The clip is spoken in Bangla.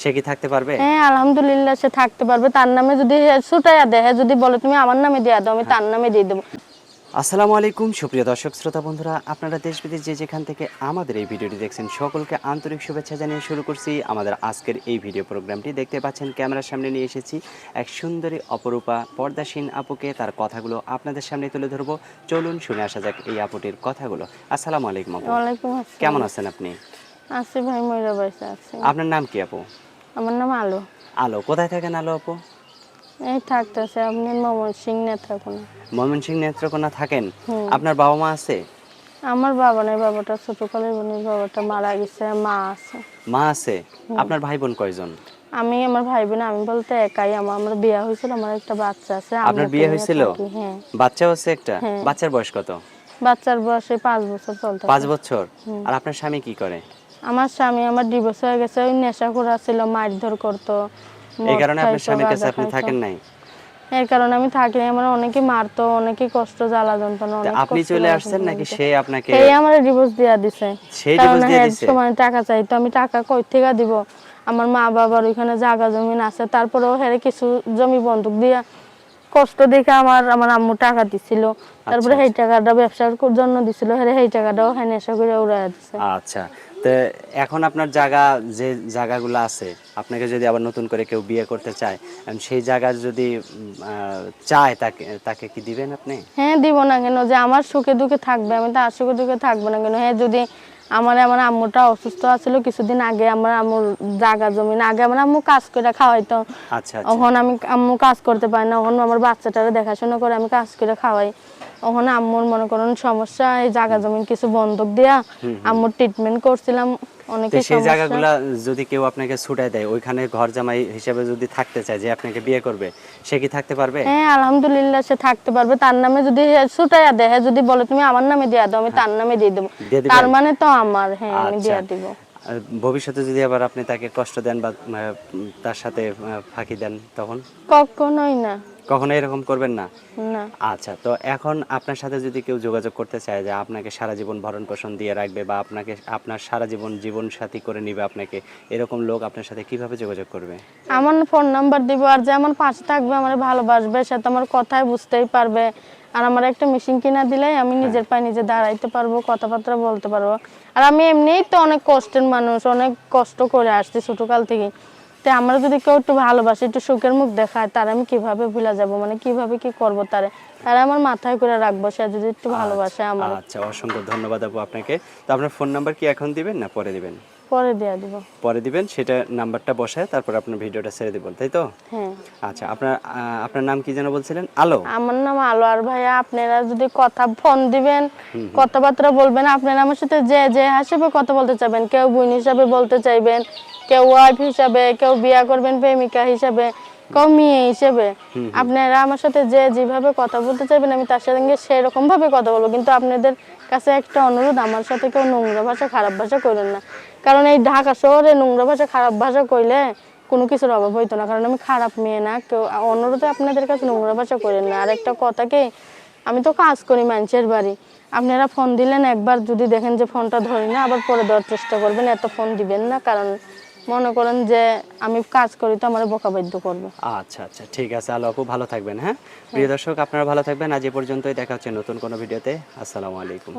সে কি থাকতে পারবে? হ্যাঁ আলহামদুলিল্লাহ সে থাকতে পারবে। তার নামে যদি ছুটাইয়া দেয় যদি বলে তুমি আমার নামে দিয়ে দাও আমি তার নামে দিয়ে দেবো। আসসালামু আলাইকুম সুপ্রিয় দর্শক শ্রোতা বন্ধুরা আপনারা দেশ বিদেশ যে যেখান থেকে আমাদের এই ভিডিওটি দেখছেন সকলকে আন্তরিক শুভেচ্ছা জানিয়ে শুরু করছি। আমাদের আজকের এই ভিডিও প্রোগ্রামটি দেখতে পাচ্ছেন ক্যামেরার সামনে নিয়ে এসেছি এক সুন্দরী অপরূপা পর্দাসীন আপুকে। তার কথাগুলো আপনাদের সামনে তুলে ধরবো। চলুন শুনে আসা যাক এই আপুটির কথাগুলো। আসসালামু আলাইকুম আপু। কেমন আছেন আপনি? আছি ভাই ময়রা আছি। আপনার নাম কি আপু? আমার নাম আলো। আলো কোথায় থাকেন আলো আপু? এই থাকতেছে আপনি মমন সিং না থাকুন ময়মনসিংহ নেত্রকোনা থাকেন? আপনার বাবা মা আছে? আমার বাবা নেই বাবাটা ছোটকালের বোনের বাবাটা মারা গেছে মা আছে। মা আছে? আপনার ভাই বোন কয়জন? আমি আমার ভাই বোন আমি বলতে একাই আমার আমার বিয়ে হয়েছিল আমার একটা বাচ্চা আছে আপনার বিয়ে হয়েছিল? হ্যাঁ। বাচ্চাও আছে একটা? হ্যাঁ। বাচ্চার বয়স কত? বাচ্চার বয়সে পাঁচ বছর চলতে পাঁচ বছর? আর আপনার স্বামী কি করে? আমার স্বামী আমার ডিভোর্স হয়ে গেছে ওই নেশা করা ছিল মারধর করতো এই কারণে আপনার স্বামীর কাছে আপনি থাকেন নাই? এর কারণে আমি থাকিনি আমার অনেকে মারতো অনেকে কষ্ট জ্বালা যন্ত্রণা অনেক আপনি চলে আসছেন নাকি সে আপনাকে সেই আমার ডিভোর্স দিয়া দিছে। সেই কারণ divorce দিয়ে দিছে? সময় টাকা চাইতো আমি টাকা কই থেকে দিব? আমার মা বাবার ওইখানে জায়গা জমিন আছে তারপরেও হ্যাঁ কিছু জমি বন্ধক দিয়া কষ্ট দেখে আমার আমার আম্মু টাকা দিছিল। তারপরে আচ্ছা, সেই টাকাটা ব্যবসার জন্য দিছিল হ্যাঁ সেই টাকাটাও হ্যাঁ নেশা করে উড়াই দিছে। আচ্ছা তো এখন আপনার জায়গা যে জায়গাগুলো আছে আপনাকে যদি আবার নতুন করে কেউ বিয়ে করতে চায় সেই জায়গা যদি চায় তাকে তাকে কি দিবেন আপনি? হ্যাঁ দিব না কেন? যে আমার সুখে দুঃখে থাকবে আমি তার সুখে দুঃখে থাকব না কেন? হ্যাঁ যদি আমার আমার আম্মুটা অসুস্থ আছিল কিছুদিন আগে আমার আম্মুর জায়গা জমিন আগে আমার আম্মু কাজ করে খাওয়াইতো। আচ্ছা আচ্ছা। তখন আমি আম্মু কাজ করতে পারি না ওখানে আমার বাচ্চাটারে দেখাশোনা করে আমি কাজ করে খাওয়াই। ওখানে আম্মুর মনে করেন সমস্যা এই জায়গা জমিন কিছু বন্ধক দিয়া আম্মুর ট্রিটমেন্ট করছিলাম। অনেকে সেই জায়গাগুলা যদি কেউ আপনাকে ছুটায় দেয় ওইখানে ঘর জামাই হিসেবে যদি থাকতে চায় যে আপনাকে বিয়ে করবে সে কি থাকতে পারবে? হ্যাঁ আলহামদুলিল্লাহ সে থাকতে পারবে। তার নামে যদি ছুটাইয়া দেয় হ্যাঁ, যদি বলে তুমি আমার নামে দিয়ে দাও আমি তার নামে দিয়ে দেবো। তার মানে তো আমার হ্যাঁ আমি আচ্ছা। দিয়ে দিব। ভবিষ্যতে যদি আবার আপনি তাকে কষ্ট দেন বা তার সাথে ফাঁকি দেন তখন? কখনোই না। কখনো এরকম করবেন না? না। আচ্ছা তো এখন আপনার সাথে যদি কেউ যোগাযোগ করতে চায় যে আপনাকে সারা জীবন ভরণ পোষণ দিয়ে রাখবে বা আপনাকে আপনার সারা জীবন জীবন সাথী করে নিবে আপনাকে এরকম লোক আপনার সাথে কীভাবে যোগাযোগ করবে? আমার ফোন নাম্বার দিব আর যে আমার পাশে থাকবে আমার ভালোবাসবে সে তো আমার কথাই বুঝতেই পারবে। আর আমার একটা মেশিন কিনা দিলেই আমি নিজের পায়ে নিজে দাঁড়াইতে পারব কথাবার্তা বলতে পারব। আর আমি এমনিই তো অনেক কষ্টের মানুষ অনেক কষ্ট করে আসছি ছোটকাল থেকে তো আমরা যদি কেউ একটু ভালোবাসি একটু সুখের মুখ দেখায় তার আমি কীভাবে ভুলে যাব? মানে কীভাবে কি করব তারে? তারা আমার মাথায় করে রাখব সে যদি একটু ভালোবাসে আমার আচ্ছা অসংখ্য ধন্যবাদ আপু আপনাকে। তো আপনার ফোন নাম্বার কি এখন দিবেন না পরে দিবেন? পরে দেয়া দিব। পরে দিবেন সেটা নাম্বারটা বসায় তারপর আপনার ভিডিওটা ছেড়ে দিবেন তাই তো? হ্যাঁ। আচ্ছা আপনার আপনার নাম কি যেন বলছিলেন? আলো। আমার নাম আলো। আর ভাইয়া আপনারা যদি কথা ফোন দিবেন কথাবার্তা বলবেন আপনারা আমার সাথে যে যে হিসেবে কথা বলতে চাইবেন কেউ বোন হিসাবে বলতে চাইবেন কেউ ওয়াইফ হিসাবে কেউ বিয়া করবেন প্রেমিকা হিসাবে কেউ মেয়ে হিসেবে আপনারা আমার সাথে যে যেভাবে কথা বলতে চাইবেন আমি তার সঙ্গে সেরকম ভাবে কথা বলব। কিন্তু আপনাদের কাছে একটা অনুরোধ আমার সাথে কেউ নোংরা ভাষা খারাপ ভাষা করেন না। কারণ এই ঢাকা শহরে নোংরা ভাষা খারাপ ভাষা কইলে কোনো কিছুর অভাব হইতো না। কারণ আমি খারাপ মেয়ে না কেউ অনুরোধে আপনাদের কাছে নোংরা ভাষা করেন না। আর একটা কথা কি আমি তো কাজ করি মানুষের বাড়ি। আপনারা ফোন দিলেন একবার যদি দেখেন যে ফোনটা ধরি না আবার পরে দেওয়ার চেষ্টা করবেন এত ফোন দিবেন না। কারণ মনে করেন যে আমি কাজ করি তো আমার বোকা বাধ্য করবে। আচ্ছা আচ্ছা ঠিক আছে আলো আপু ভালো থাকবেন হ্যাঁ? প্রিয় দর্শক আপনারা ভালো থাকবেন। আজ এ পর্যন্তই দেখা হচ্ছে নতুন কোনো ভিডিওতে। আসসালামু আলাইকুম।